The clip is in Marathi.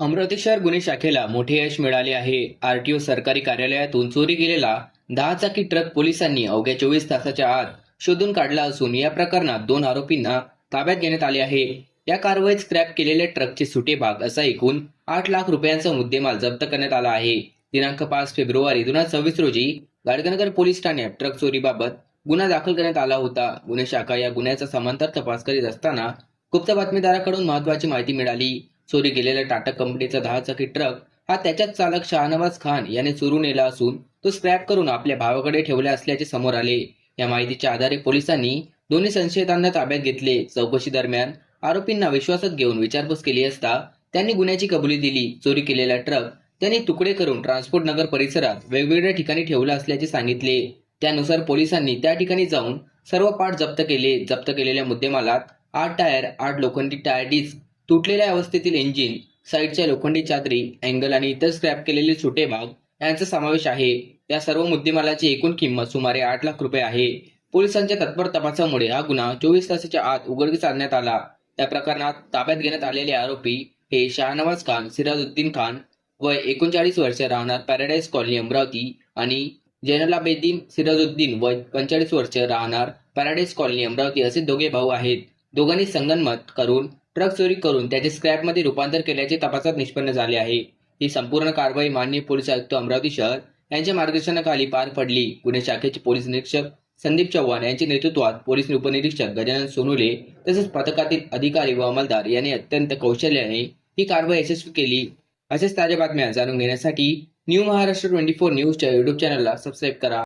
अमरावती शहर गुन्हे शाखेला मोठे यश मिळाले आहे. आरटीओ सरकारी कार्यालयातून चोरी गेलेला दहा चाकी ट्रक पोलिसांनी अवघ्या चोवीस तासाच्या आत शोधून काढला असून या प्रकरणात दोन आरोपींना ताब्यात घेण्यात आले आहे. या कारवाईत स्क्रॅप केलेल्या ट्रकचे सुटे भाग असा एकूण आठ लाख रुपयांचा मुद्देमाल जप्त करण्यात आला आहे. दिनांक पाच फेब्रुवारी दोन हजार सव्वीस रोजी गाडगनगर पोलीस ठाण्यात ट्रक चोरीबाबत गुन्हा दाखल करण्यात आला होता. गुन्हे शाखा या गुन्ह्याचा समांतर तपास करीत असताना गुप्त बातमीदाराकडून महत्वाची माहिती मिळाली. चोरी केलेल्या टाटा कंपनीचा दहा चाकी ट्रक हा त्याच्याच चालक शहानवाज खान याने चोरून नेला असून तो स्क्रॅप करून आपल्या भावाकडे ठेवला असल्याचे समोर आले. या माहितीच्या आधारे पोलिसांनी दोन्ही संशयितांना ताब्यात घेतले. चौकशी दरम्यान आरोपींना विश्वासात घेऊन विचारपूस केली असता त्यांनी गुन्ह्याची कबुली दिली. चोरी केलेला ट्रक त्यांनी तुकडे करून ट्रान्सपोर्ट नगर परिसरात वेगवेगळ्या ठिकाणी ठेवला असल्याचे सांगितले. त्यानुसार पोलिसांनी त्या ठिकाणी जाऊन सर्व पाठ जप्त केले. जप्त केलेल्या मुद्देमालात आठ टायर आठ लोखंडी टायर डिस्क तुटलेल्या अवस्थेतील इंजिन साईडच्या लोखंडी चादरी अँगल आणि इतर स्क्रॅप केलेले सुटे भाग यांचा समावेश आहे. या सर्व मुद्देमालाची एकूण किंमत सुमारे आठ लाख रुपये आहे. पोलिसांच्या तत्पर तपासामुळे हा गुन्हा चोवीस तासाच्या आत उघडकीस आणण्यात आला. त्या प्रकरणात ताब्यात घेण्यात आलेले आरोपी हे शाहनवाज खान सिराजुद्दीन खान वय एकोणचाळीस वर्ष राहणार पॅराडाईज कॉलनी अमरावती आणि जैनलाबेद्दीन सिराजुद्दीन वय पंचेचाळीस वर्ष राहणार पॅराडाईज कॉलनी अमरावती असे दोघे भाऊ आहेत. दोघांनी संगनमत करून ट्रक चोरी करून त्याचे स्क्रॅपमध्ये रूपांतर केल्याचे तपासात निष्पन्न झाले आहे. ही संपूर्ण कारवाई माननीय पोलीस आयुक्त अमरावती शहर यांच्या मार्गदर्शनाखाली पार पडली. गुन्हे शाखेचे पोलीस निरीक्षक संदीप चव्हाण यांच्या नेतृत्वात पोलीस उपनिरीक्षक गजानन सोनुले तसेच पथकातील अधिकारी व अंमलदार यांनी अत्यंत कौशल्याने ही कारवाई यशस्वी केली. असेच ताज्या बातम्या जाणून घेण्यासाठी न्यू महाराष्ट्र ट्वेंटी फोर न्यूजच्या युट्यूब चॅनलला सबस्क्राईब करा.